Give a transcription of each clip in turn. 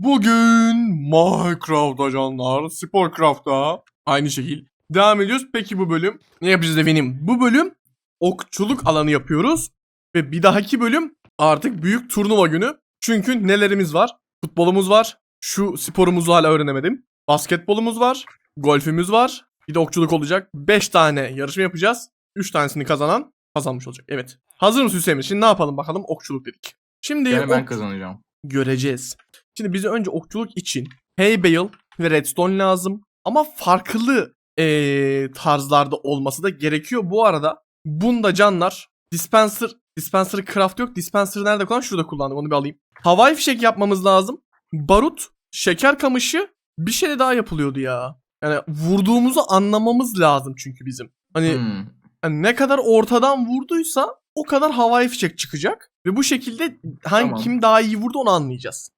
Bugün Minecraft ajanlar, Sporcraft'ta aynı şekil devam ediyoruz. Peki bu bölüm ne yapacağız efendim? Bu bölüm okçuluk alanı yapıyoruz. Ve bir dahaki bölüm artık büyük turnuva günü. Çünkü nelerimiz var? Futbolumuz var. Şu sporumuzu hala öğrenemedim. Basketbolumuz var. Golfümüz var. Bir de okçuluk olacak. 5 tane yarışma yapacağız. 3 tanesini kazanan kazanmış olacak. Evet. Hazır mısın Hüseyin? Şimdi ne yapalım bakalım? Okçuluk dedik. Şimdi Yani ben ok- kazanacağım. göreceğiz. Şimdi bize önce okçuluk için hay bale ve redstone lazım. Ama farklı eee, tarzlarda olması da gerekiyor. Bu arada bunda canlar dispenser dispenser craft yok. Dispenser nerede kullan? Şurada kullandım. Onu bir alayım. Havai fişek yapmamız lazım. Barut, şeker kamışı bir şey daha yapılıyordu ya. Yani vurduğumuzu anlamamız lazım çünkü bizim. Hani Hmm. yani ne kadar ortadan vurduysa o kadar havai fişek çıkacak. Ve bu şekilde hangi Tamam. kim daha iyi vurdu onu anlayacağız.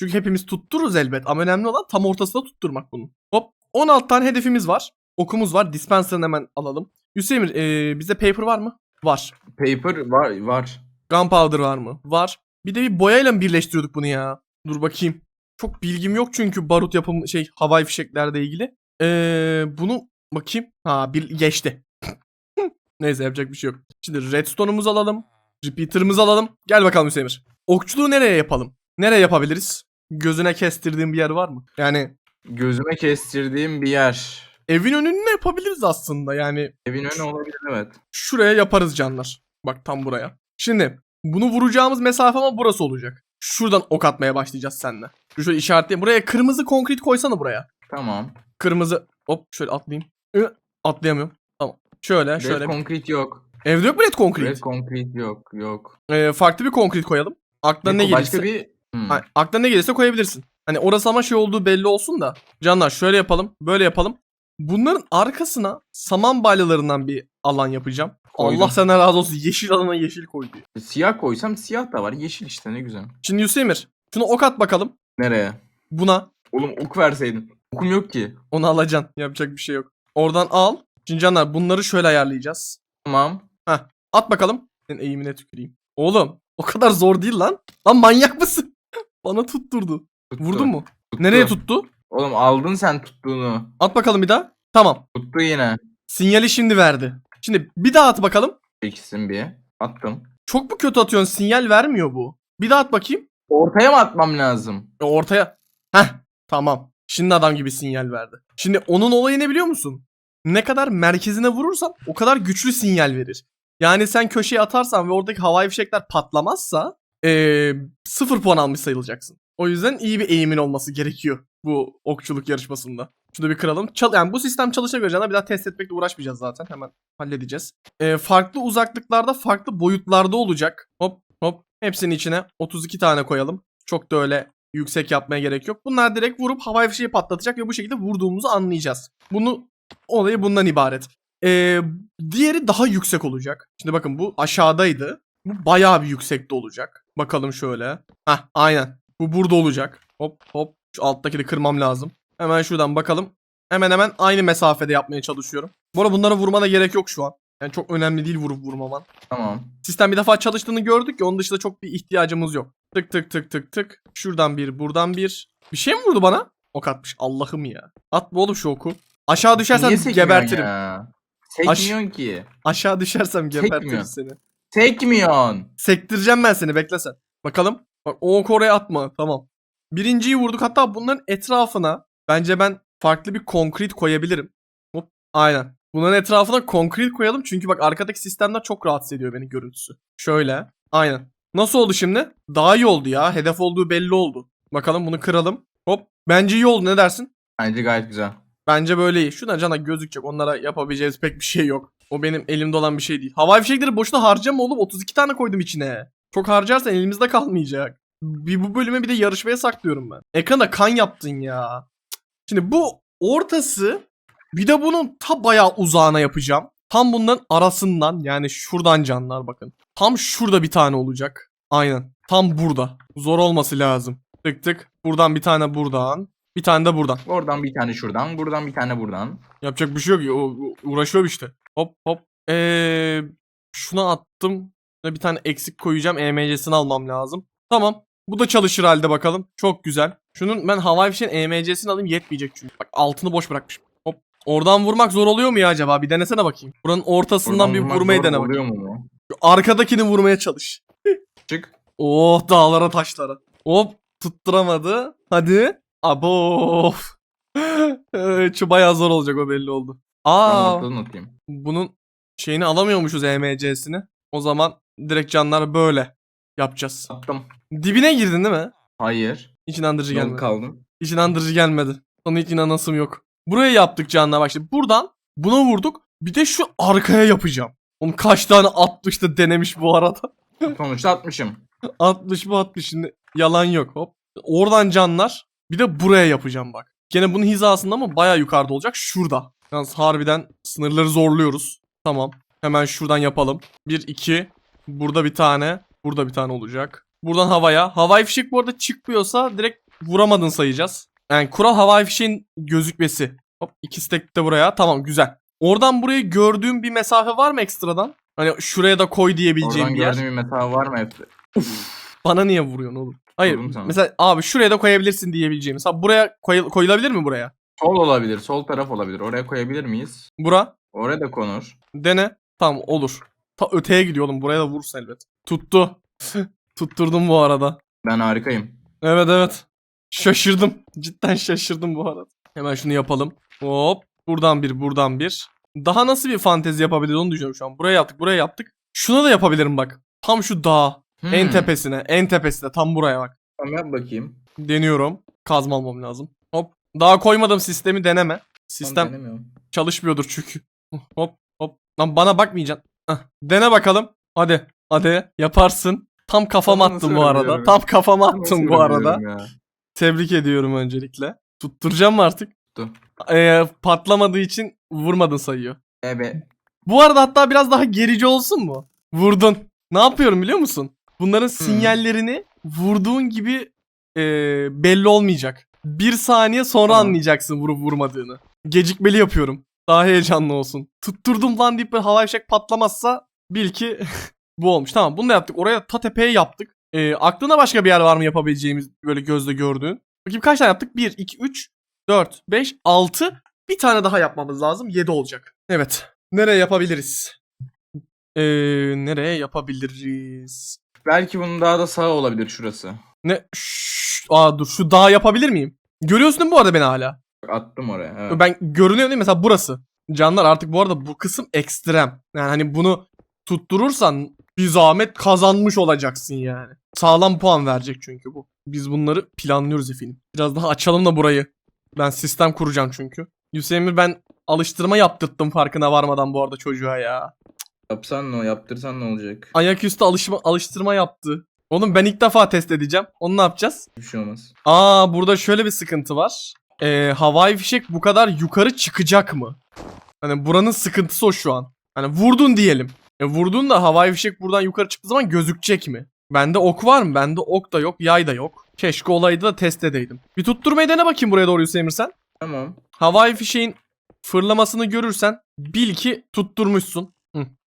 Çünkü hepimiz tuttururuz elbet ama önemli olan tam ortasında tutturmak bunu. Hop 16 tane hedefimiz var. Okumuz var. Dispenser'ını hemen alalım. Hüseyin Emir, ee, bizde paper var mı? Var. Paper var var. Gunpowder var mı? Var. Bir de bir boyayla mı birleştiriyorduk bunu ya? Dur bakayım. Çok bilgim yok çünkü barut yapımı şey havai fişeklerle ilgili. Ee, bunu bakayım. Ha bir geçti. Neyse yapacak bir şey yok. Şimdi redstone'umuzu alalım. Repeater'ımızı alalım. Gel bakalım Hüseyin. Okçuluğu nereye yapalım? Nereye yapabiliriz? Gözüne kestirdiğin bir yer var mı? Yani Gözüme kestirdiğim bir yer. evin önünde yapabiliriz aslında. Yani Evin önü olabilir evet. şuraya yaparız canlar. Bak tam buraya. Şimdi bunu vuracağımız mesafe ama burası olacak. Şuradan ok atmaya başlayacağız seninle. Şu şöyle işaretleyeyim. Buraya kırmızı konkrit koysana buraya. Tamam. Kırmızı. Hop şöyle atlayayım. Ü, atlayamıyorum. Tamam. Şöyle Red şöyle. concrete yok. Evde yok mu red konkrit? Red concrete yok. Yok. Ee, farklı bir konkrit koyalım. Aklına ne Yok, gelirse. Başka bir... Hmm. Ha, aklına ne gelirse koyabilirsin. Hani orası ama şey olduğu belli olsun da. Canlar şöyle yapalım. Böyle yapalım. Bunların arkasına saman balyalarından bir alan yapacağım. Koydum. Allah senden razı olsun. Yeşil alana yeşil koydu. Siyah koysam siyah da var. Yeşil işte ne güzel. Şimdi Hüseyin'ir. Şunu ok at bakalım. Nereye? Buna. Oğlum ok verseydin. Okum yok ki. Onu alacaksın. Yapacak bir şey yok. Oradan al. Şimdi canlar bunları şöyle ayarlayacağız. Tamam. At bakalım. Senin eğimine tüküreyim. Oğlum o kadar zor değil lan. Lan manyak mısın? Bana tutturdu. Tuttu. Vurdun mu? Tuttu. Nereye tuttu? Oğlum aldın sen tuttuğunu. At bakalım bir daha. Tamam. Tuttu yine. Sinyali şimdi verdi. Şimdi bir daha at bakalım. Çeksin bir. Attım. Çok mu kötü atıyorsun? Sinyal vermiyor bu. Bir daha at bakayım. Ortaya mı atmam lazım? E, Ortaya. Heh. Tamam. Şimdi adam gibi sinyal verdi. Şimdi onun olayı ne biliyor musun? Ne kadar merkezine vurursan o kadar güçlü sinyal verir. Yani sen köşeye atarsan ve oradaki havai fişekler patlamazsa eee sıfır puan almış sayılacaksın. O yüzden iyi bir eğimin olması gerekiyor bu okçuluk yarışmasında. Şunu bir kıralım. Çal yani bu sistem canlar bir daha test etmekle uğraşmayacağız zaten. Hemen halledeceğiz. Eee, farklı uzaklıklarda farklı boyutlarda olacak. Hop hop. Hepsinin içine 32 tane koyalım. Çok da öyle yüksek yapmaya gerek yok. Bunlar direkt vurup havai fişeği patlatacak ve bu şekilde vurduğumuzu anlayacağız. Bunu olayı bundan ibaret. Ee, diğeri daha yüksek olacak. Şimdi bakın bu aşağıdaydı. Bu bayağı bir yüksekte olacak. Bakalım şöyle. Heh aynen. Bu burada olacak. Hop hop. Şu alttaki de kırmam lazım. Hemen şuradan bakalım. Hemen hemen aynı mesafede yapmaya çalışıyorum. Bu arada bunlara vurmana gerek yok şu an. Yani çok önemli değil vurup vurmaman. Tamam. Sistem bir defa çalıştığını gördük ya onun dışında çok bir ihtiyacımız yok. Tık tık tık tık tık. Şuradan bir buradan bir. Bir şey mi vurdu bana? Ok atmış. Allah'ım ya. Atma oğlum şu oku. Aşağı düşersem Niye gebertirim. ya? Aş- Sekmiyorsun ki. Aşağı düşersem gebertirim Sekmiyor. seni. Sekmiyorsun. Sektireceğim ben seni bekle sen. Bakalım. Bak o oraya atma. Tamam. Birinciyi vurduk. Hatta bunların etrafına bence ben farklı bir konkrit koyabilirim. Hop. Aynen. Bunların etrafına konkrit koyalım. Çünkü bak arkadaki sistemler çok rahatsız ediyor beni görüntüsü. Şöyle. Aynen. Nasıl oldu şimdi? Daha iyi oldu ya. Hedef olduğu belli oldu. Bakalım bunu kıralım. Hop. Bence iyi oldu ne dersin? Bence gayet güzel. Bence böyle iyi. Şuna cana gözükecek. Onlara yapabileceğiz pek bir şey yok. O benim elimde olan bir şey değil. Havai fişekleri boşuna harcama oğlum. 32 tane koydum içine. Çok harcarsan elimizde kalmayacak. Bir bu bölüme bir de yarışmaya saklıyorum ben. Ekrana kan yaptın ya. Şimdi bu ortası bir de bunun ta bayağı uzağına yapacağım. Tam bunların arasından yani şuradan canlar bakın. Tam şurada bir tane olacak. Aynen. Tam burada. Zor olması lazım. Tık tık. Buradan bir tane buradan. Bir tane de buradan. Oradan bir tane şuradan, buradan bir tane buradan. Yapacak bir şey yok. ya, o- o- Uğraşıyorum işte. Hop hop. Ee, şuna attım. Şuna bir tane eksik koyacağım. EMC'sini almam lazım. Tamam. Bu da çalışır halde bakalım. Çok güzel. Şunun ben havai fişeğin EMC'sini alayım yetmeyecek çünkü. Bak altını boş bırakmışım. Hop. Oradan vurmak zor oluyor mu ya acaba? Bir denesene bakayım. Buranın ortasından Buradan bir vurmak vurmayı zor dene oluyor bakayım. mu? Şu Arkadakini vurmaya çalış. Çık. Oh dağlara taşlara. Hop tutturamadı. Hadi. Abo. Şu bayağı zor olacak o belli oldu. Aa noktadan atayım. bunun şeyini alamıyormuşuz EMC'sini. O zaman direkt canlar böyle yapacağız. Attım. Dibine girdin değil mi? Hayır. Hiç inandırıcı Yol gelmedi. kaldım. Hiç inandırıcı gelmedi. Ona hiç inanasım yok. Buraya yaptık canlar bak şimdi buradan buna vurduk. Bir de şu arkaya yapacağım. Oğlum kaç tane atmış da denemiş bu arada. Sonuçta atmışım. 60 bu 60 şimdi yalan yok hop. Oradan canlar bir de buraya yapacağım bak. Gene bunun hizasında ama baya yukarıda olacak şurada. Yalnız harbiden sınırları zorluyoruz. Tamam hemen şuradan yapalım. 1 2 burada bir tane burada bir tane olacak. Buradan havaya. Havai fişek bu arada çıkmıyorsa direkt vuramadın sayacağız. Yani kural havai fişeğin gözükmesi. Hop iki stack de buraya. Tamam güzel. Oradan buraya gördüğüm bir mesafe var mı ekstradan? Hani şuraya da koy diyebileceğim Oradan bir yer. gördüğüm bir mesafe var mı hepsi? Bana niye vuruyorsun oğlum? Hayır. Vurdum sana. Mesela abi şuraya da koyabilirsin diyebileceğim. Mesela buraya koy- koyulabilir mi buraya? Sol olabilir. Sol taraf olabilir. Oraya koyabilir miyiz? Bura. Oraya da konur. Dene. Tamam olur. Ta öteye gidiyor oğlum. Buraya da vurursun elbet. Tuttu. Tutturdum bu arada. Ben harikayım. Evet evet. Şaşırdım. Cidden şaşırdım bu arada. Hemen şunu yapalım. Hop. Buradan bir buradan bir. Daha nasıl bir fantezi yapabiliriz onu düşünüyorum şu an. Buraya yaptık buraya yaptık. Şuna da yapabilirim bak. Tam şu dağ. En Hmm. tepesine. En tepesine. Tam buraya bak. Tamam yap bakayım. Deniyorum. Kazma almam lazım. Hop. Daha koymadım sistemi deneme. Sistem denemiyorum. çalışmıyordur çünkü. Hop hop. Lan bana bakmayacaksın. Heh. Dene bakalım. Hadi. Hadi. Yaparsın. Tam kafama attın nasıl bu arada. Tam kafama Nasıl bu arada. ya. Tebrik ediyorum öncelikle. Tutturacağım mı artık? Tuttu. Ee, patlamadığı için vurmadın sayıyor. Ebe. Bu arada hatta biraz daha gerici olsun mu? Vurdun. Ne yapıyorum biliyor musun? Bunların sinyallerini vurduğun gibi e, belli olmayacak. Bir saniye sonra Tamam. anlayacaksın vurup vurmadığını. Gecikmeli yapıyorum. Daha heyecanlı olsun. Tutturdum lan deyip havai fişek patlamazsa bil ki bu olmuş. Tamam bunu da yaptık. Oraya ta tepeye yaptık. E, aklına başka bir yer var mı yapabileceğimiz böyle gözle gördüğün? Bakayım kaç tane yaptık? 1, 2, 3, 4, 5, 6. Bir tane daha yapmamız lazım. 7 olacak. Evet. Nereye yapabiliriz? Ee, nereye yapabiliriz? Belki bunun daha da sağ olabilir şurası. Ne? Şşş, aa dur şu dağı yapabilir miyim? Görüyorsun değil mi bu arada beni hala? Attım oraya. Evet. Ben görünüyor değil mi? Mesela burası. Canlar artık bu arada bu kısım ekstrem. Yani hani bunu tutturursan bir zahmet kazanmış olacaksın yani. Sağlam puan verecek çünkü bu. Biz bunları planlıyoruz efendim. Biraz daha açalım da burayı. Ben sistem kuracağım çünkü. Hüseyin ben alıştırma yaptırttım farkına varmadan bu arada çocuğa ya. Yapsan ne o? Yaptırsan ne olacak? Ayaküstü alışma, alıştırma yaptı. Oğlum ben ilk defa test edeceğim. Onu ne yapacağız? Bir şey olmaz. Aa burada şöyle bir sıkıntı var. Ee, havai fişek bu kadar yukarı çıkacak mı? Hani buranın sıkıntısı o şu an. Hani vurdun diyelim. E vurdun da havai fişek buradan yukarı çıktığı zaman gözükecek mi? Bende ok var mı? Bende ok da yok, yay da yok. Keşke olaydı da test edeydim. Bir tutturmayı dene bakayım buraya doğru Hüseyin sen. Tamam. Havai fişeğin fırlamasını görürsen bil ki tutturmuşsun.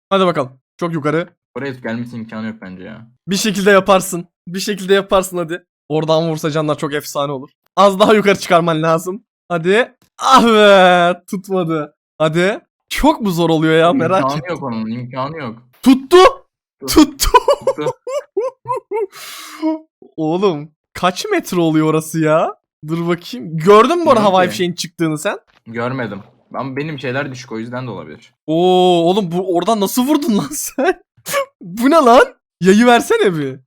Hadi bakalım. Çok yukarı. Oraya gelmesi imkanı yok bence ya. Bir şekilde yaparsın. Bir şekilde yaparsın hadi. Oradan vursa canlar çok efsane olur. Az daha yukarı çıkarman lazım. Hadi. Ah be tutmadı. Hadi. Çok mu zor oluyor ya merak imkanı ettim. yok onun. imkanı yok. Tuttu. Tuttu. Tuttu. Oğlum kaç metre oluyor orası ya? Dur bakayım. Gördün mü bu arada havai fişeğin çıktığını sen? Görmedim. Ben benim şeyler düşük o yüzden de olabilir. Oo oğlum bu oradan nasıl vurdun lan sen? bu ne lan? Yayı versene bir.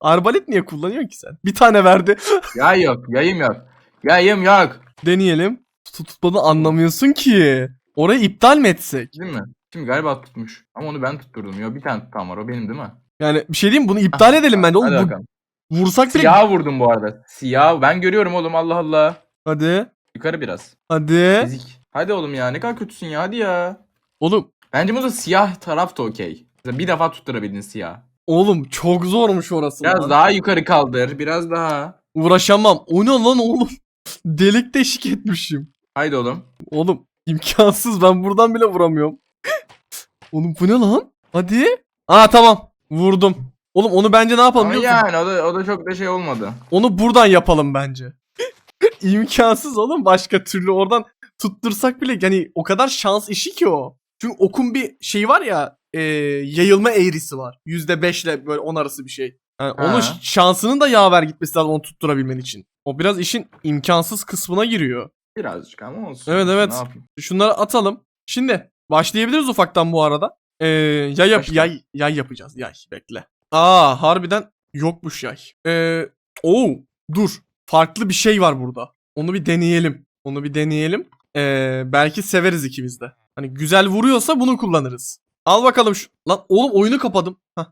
Arbalet niye kullanıyorsun ki sen? Bir tane verdi. Yay yok. Yayım yok. Yayım yok. Deneyelim. Tut tutmadığını anlamıyorsun ki. Orayı iptal mi etsek? Değil mi? Şimdi galiba tutmuş. Ama onu ben tutturdum. Yok bir tane tutan var. O benim değil mi? Yani bir şey diyeyim? Bunu iptal edelim bence. Oğlum Hadi bu- bakalım. vursak bile... Siyah vurdum bu arada. Siyah. Ben görüyorum oğlum Allah Allah. Hadi. Yukarı biraz. Hadi. Ezik. Hadi oğlum ya ne kadar kötüsün ya hadi ya. Oğlum. Bence bu da siyah taraf da okey. Mesela Bir defa tutturabildin siyah. Oğlum çok zormuş orası. Biraz lan. daha yukarı kaldır. Biraz daha. Uğraşamam. O ne lan oğlum? Delik deşik etmişim. Haydi oğlum. Oğlum imkansız. Ben buradan bile vuramıyorum. oğlum bu ne lan? Hadi. Aa tamam. Vurdum. Oğlum onu bence ne yapalım Ama biliyor musun? yani o da, o da çok da şey olmadı. Onu buradan yapalım bence. İmkansız oğlum başka türlü oradan tuttursak bile yani o kadar şans işi ki o. Çünkü okun bir şey var ya e, yayılma eğrisi var. %5 ile böyle 10 arası bir şey. Yani Ha. onun şansının da yaver gitmesi lazım onu tutturabilmen için. O biraz işin imkansız kısmına giriyor. Birazcık ama olsun. Evet, evet. Ne yapayım? Şunları atalım. Şimdi başlayabiliriz ufaktan bu arada. Ee, yay, yap, yay, yay yapacağız. Yay bekle. Aa harbiden yokmuş yay. Ee, oo dur. Farklı bir şey var burada. Onu bir deneyelim. Onu bir deneyelim. Ee, belki severiz ikimiz de. Hani güzel vuruyorsa bunu kullanırız. Al bakalım şu. Lan oğlum oyunu kapadım. Hah.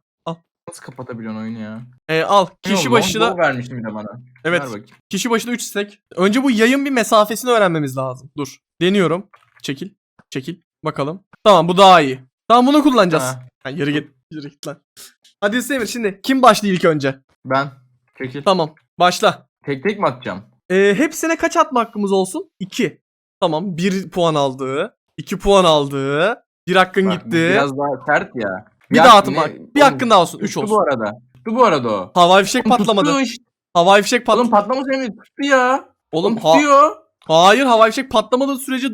Nasıl kapatabiliyorsun oyunu ya? Ee, al. Kişi başına Gol vermiştin bir de bana. Evet. Ver bakayım. Kişi başına 3 stack. Önce bu yayın bir mesafesini öğrenmemiz lazım. Dur. Deniyorum. Çekil. Çekil. Bakalım. Tamam bu daha iyi. Tamam bunu kullanacağız. Ha, Ha, yürü git. Yürü git lan. Hadi Semir şimdi kim başlıyor ilk önce? ben. Çekil. Tamam. Başla. Tek tek mi atacağım? Ee, hepsine kaç atma hakkımız olsun? 2. Tamam. 1 puan aldığı. 2 puan aldığı. Bir hakkın Bak, gitti. Biraz daha sert ya. Bir daha atma. Bir Oğlum, hakkın daha olsun. 3 tuttu olsun. bu arada. Tuttu bu arada o. Havai fişek Oğlum patlamadı. tuttu işte. Havai fişek Oğlum patladı. patlaması emin tuttu ya. Oğlum Oğlum ha- tutuyor. hayır havai fişek patlamadığı sürece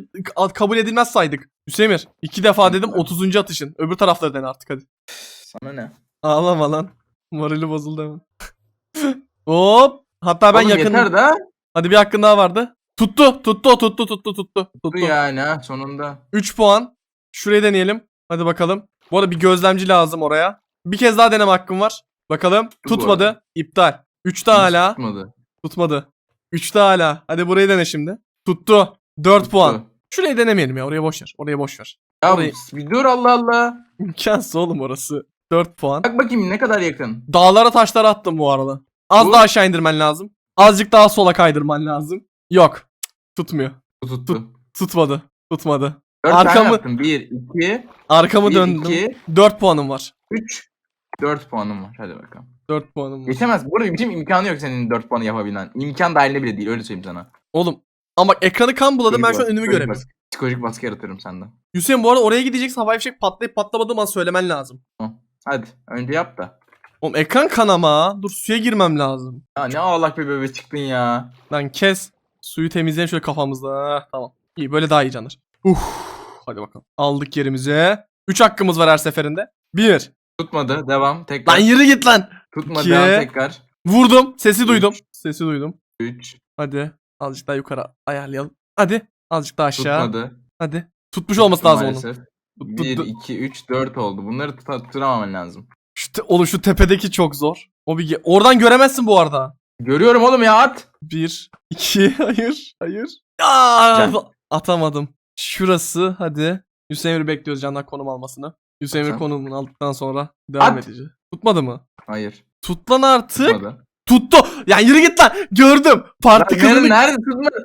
kabul edilmez saydık. Hüseyin iki defa dedim 30. atışın. Öbür tarafları dene artık hadi. Sana ne? Ağlama lan. Morali bozuldu hemen. Hop. Hatta ben Oğlum yakın. yeter da. Hadi bir hakkın daha vardı. Tuttu. Tuttu. Tuttu. Tuttu. Tuttu. Tuttu yani ha sonunda. 3 puan. Şurayı deneyelim. Hadi bakalım. Bu arada bir gözlemci lazım oraya. Bir kez daha deneme hakkım var. Bakalım. bu Tutmadı. arada. İptal. 3'te hala. Tutmadı. Tutmadı. 3'te hala. Hadi burayı dene şimdi. Tuttu. 4 Tuttu. puan. Şurayı denemeyelim ya. Oraya boş ver. Oraya boş ver. Ya Orayı- bir dur Allah Allah. İmkansız oğlum orası. 4 puan. Bak bakayım ne kadar yakın. Dağlara taşlara attım bu arada. Az Bu- daha aşağı indirmen lazım. Azıcık daha sola kaydırman lazım. Yok. Tutmuyor. Tuttu. Tutmadı. Tutmadı. Dört Arkamı- tane yaptım. 1, 2, Arkamı 1, döndüm. 2, 4 puanım var. 3, 4 puanım var. Hadi bakalım. 4 puanım var. Geçemez. Bu arada bizim imkanı yok senin 4 puanı yapabilen. İmkan dahilinde bile değil. Öyle söyleyeyim sana. Oğlum. Ama bak ekranı kan buladı ben şu an Psikolojik önümü baskı- göremiyorum. Psikolojik baskı yaratırım senden. Hüseyin bu arada oraya gideceksin havai fişek patlayıp patlamadığım an söylemen lazım. Hadi. Önce yap da. Oğlum ekran kan ama. Dur suya girmem lazım. Ya ne ağlak bir bebe çıktın ya. Lan kes. Suyu temizleyelim şöyle kafamızda. Tamam. İyi böyle daha iyi canır. Uf. Hadi bakalım. Aldık yerimize. 3 hakkımız var her seferinde. 1. Tutmadı. Devam. Tekrar. Lan yürü git lan. Tutma. iki. Devam tekrar. Vurdum. Sesi duydum. Üç. Sesi duydum. 3. Hadi. Azıcık daha yukarı ayarlayalım. Hadi. Azıcık daha aşağı. Tutmadı. Hadi. Tutmuş olması lazım onun. Maalesef. Tut- 1, tut- 2, 3, 4 oldu. Bunları tut tutturamaman lazım. Şu te- oğlum şu tepedeki çok zor. O bir Oradan göremezsin bu arada. Görüyorum oğlum ya at. 1 2 hayır. Hayır. Aa, atamadım. Şurası hadi. Hüseyin bekliyoruz candan konum almasını. Hüseyin Tamam. konumunu aldıktan sonra devam At. edeceğiz. Tutmadı mı? Hayır. Tut lan artık. Tutmadı. Tuttu. Yani yürü git lan. Gördüm. Parti nerede, kılını. nerede tutmadı?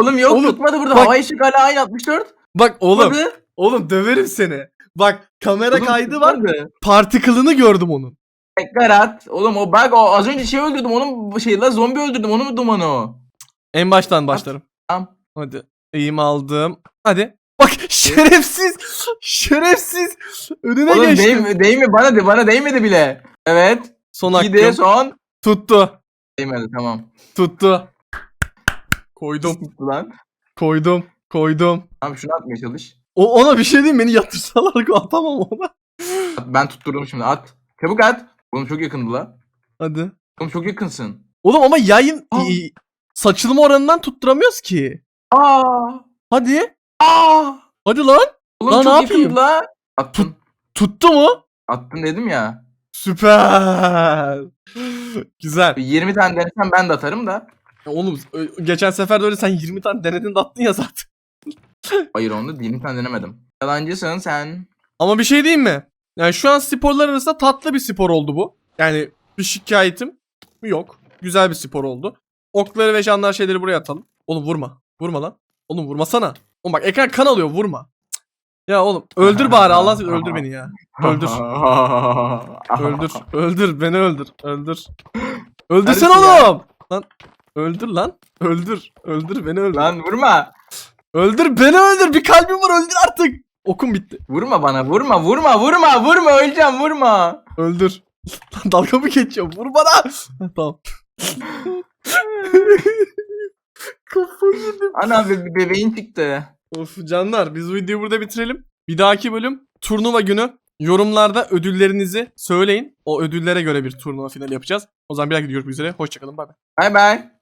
Oğlum yok Oğlum, tutmadı burada. bak- Havai ışık hala aynı 64. Bak oğlum. Tutmadı. Oğlum döverim seni. Bak kamera Oğlum, kaydı var. tutmadı. Partikılını gördüm onun. Tekrar at. Oğlum o bak o az önce şey öldürdüm. Onun şey la zombi öldürdüm. Onun mu dumanı o? En baştan başlarım. Tamam. Hadi. Eğim aldım. Hadi. Bak şerefsiz. Şerefsiz. Önüne Oğlum geçtim. değme, değme bana de bana değmedi bile. Evet. Son İyi de hakkım. son. Tuttu. Değmedi tamam. Tuttu. Koydum. Tuttu lan. Koydum. Koydum. Tamam şunu atmaya çalış. O ona bir şey diyeyim beni yatırsalar atamam ona. Ben tutturdum şimdi at. Çabuk at. Oğlum çok yakındı la. Hadi. Oğlum çok yakınsın. Oğlum ama yayın Aa. i- saçılma oranından tutturamıyoruz ki. Aa. Hadi. Aa. Hadi lan. Oğlum Lan çok ne yakındı yapayım? la. Attın. Tuttu mu? Attın dedim ya. Süper. Güzel. 20 tane denesem ben de atarım da. Ya Oğlum ö- geçen sefer de öyle sen 20 tane denedin de attın ya zaten. Hayır onu da 20 tane denemedim. Yalancısın sen. Ama bir şey diyeyim mi? Yani şu an sporlar arasında tatlı bir spor oldu bu. Yani bir şikayetim yok. Güzel bir spor oldu. Okları ve canlar şeyleri buraya atalım. Oğlum vurma. Vurma lan. Oğlum vurmasana. Oğlum bak ekran kan alıyor vurma. Ya oğlum öldür bari Allah aşkına öldür beni ya. Öldür. Öldür. Öldür beni öldür. Öldür. Öldürsen oğlum. Lan öldür lan. Öldür. Öldür beni öldür. Lan vurma. Öldür beni öldür. Bir kalbim var öldür artık. Okum bitti. Vurma bana vurma vurma vurma vurma öleceğim vurma. Öldür. Lan dalga mı geçiyorum? Vur bana. Tamam. Kafayı yedim. Ana be- bebeğin çıktı. Of canlar biz bu videoyu burada bitirelim. Bir dahaki bölüm turnuva günü yorumlarda ödüllerinizi söyleyin. O ödüllere göre bir turnuva finali yapacağız. O zaman bir dahaki görüşmek üzere. Hoşçakalın. Bay bay. Bay bay.